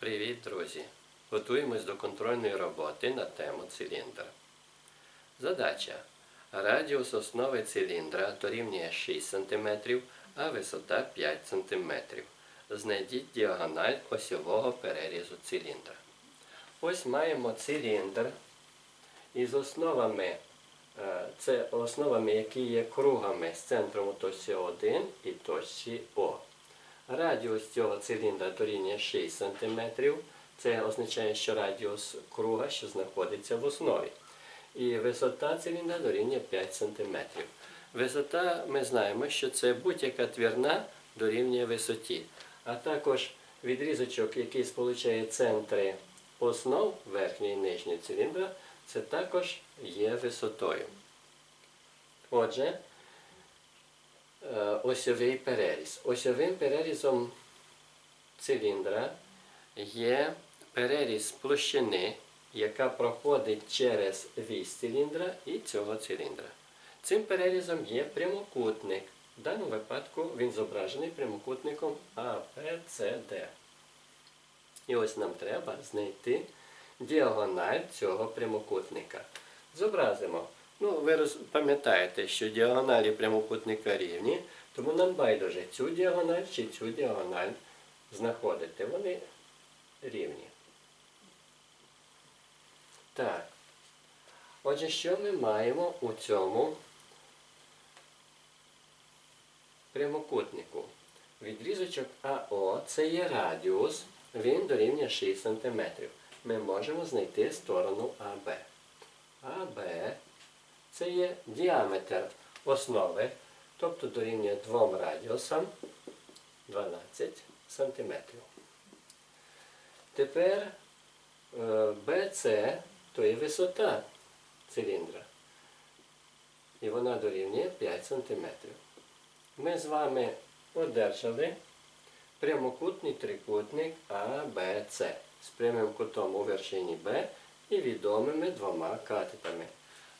Привіт, друзі! Готуємось до контрольної роботи на тему циліндр. Задача. Радіус основи циліндра дорівнює 6 см, а висота 5 см. Знайдіть діагональ осьового перерізу циліндра. Ось маємо циліндр із основами, е, це основами, які є кругами з центром у точці 1 і точці О. Радіус цього циліндра дорівнює 6 см. Це означає, що радіус круга, що знаходиться в основі. І висота циліндра дорівнює 5 см. Висота ми знаємо, що це будь-яка твірна дорівнює висоті. А також відрізочок, який сполучає центри основ верхньої і нижньої циліндра, це також є висотою. Отже, осьовий переріз. Осьовим перерізом циліндра є переріз площини, яка проходить через вісь циліндра і цього циліндра. Цим перерізом є прямокутник. В даному випадку він зображений прямокутником ABCD. І ось нам треба знайти діагональ цього прямокутника. Зобразимо. Ну, ви пам'ятаєте, що діагоналі прямокутника рівні, тому нам байдуже цю діагональ чи цю діагональ знаходити. Вони рівні. Так. Отже, що ми маємо у цьому прямокутнику? Відрізочок АО це є радіус, він дорівнює 6 см. Ми можемо знайти сторону АБ. АБ це є діаметр основи, тобто дорівнює двом радіусам 12 см. Тепер е, BC то є висота циліндра. І вона дорівнює 5 см. Ми з вами одержали прямокутний трикутник ABC з прямим кутом у вершині B і відомими двома катетами.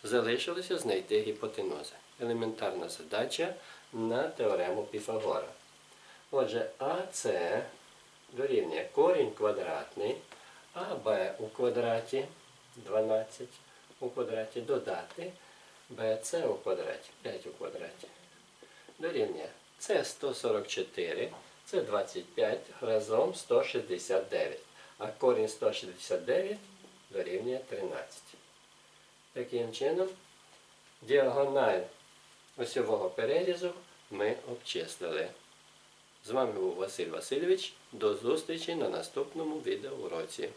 Залишилося знайти гіпотенузи. Елементарна задача на теорему Піфагора. Отже, АС дорівнює корінь квадратний, АБ у квадраті 12 у квадраті додати БЦ у квадраті 5 у квадраті. Дорівнює С 144, це 25 разом 169. А корінь 169 дорівнює 13. Таким чином, діагональ осьового перерізу ми обчислили. З вами був Василь Васильович. До зустрічі на наступному відеоуроці.